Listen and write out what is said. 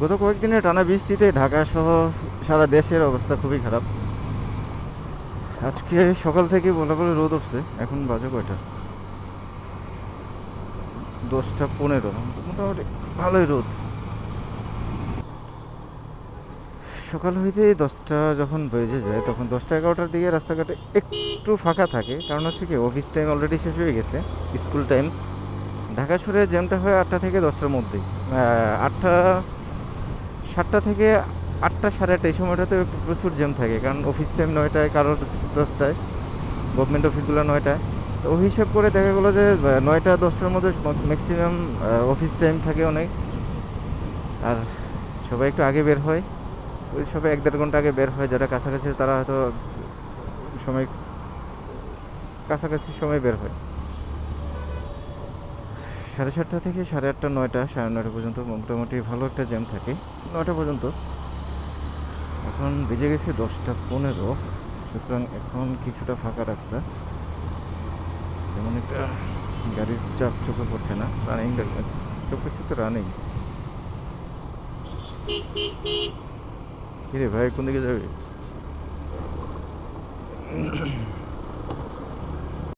গত কয়েকদিনে টানা বৃষ্টিতে ঢাকা সহ সারা দেশের অবস্থা খুবই খারাপ। আজকে সকাল থেকে বলা করে রোদ উঠছে, এখন বাজে কয়টা? দশটা পনেরো, মোটামুটি ভালোই রোদ। সকাল হইতে দশটা যখন বেজে যায়, তখন দশটা এগারোটার দিকে রাস্তাঘাটে একটু ফাঁকা থাকে, কারণ হচ্ছে কি অফিস টাইম অলরেডি শেষ হয়ে গেছে স্কুল টাইম ঢাকা শহরে জ্যামটা হয় আটটা থেকে দশটার মধ্যেই আটটা সাতটা থেকে আটটা, সাড়ে আটটা এই সময়টাতে একটু প্রচুর জ্যাম থাকে। কারণ অফিস টাইম নয়টায়, কারোর দশটায় গভর্নমেন্ট অফিসগুলো নয়টায়। তো ওই হিসাব করে দেখা গেলো যে নয়টা, দশটার মধ্যে ম্যাক্সিমাম অফিস টাইম থাকে অনেক। আর সবাই একটু আগে বের হয়। ওই সবাই এক দেড় ঘণ্টা আগে বের হয়। যারা কাছাকাছি তারা হয়তো সময়, কাছাকাছি সময় বের হয়। সাড়ে সাতটা থেকে সাড়ে আটটা, নয়টা, সাড়ে নয়টা পর্যন্ত মোটামুটি ভালো একটা জ্যাম থাকে। নয়টা পর্যন্ত। এখন বেজে গেছে দশটা পনেরো। সুতরাং এখন কিছুটা ফাঁকা রাস্তা। যেমন একটা গাড়ির চাপ চোখে পড়ছে না। রানিং সব কিছু তো রানিং কিরে ভাই, কোন দিকে যাবে?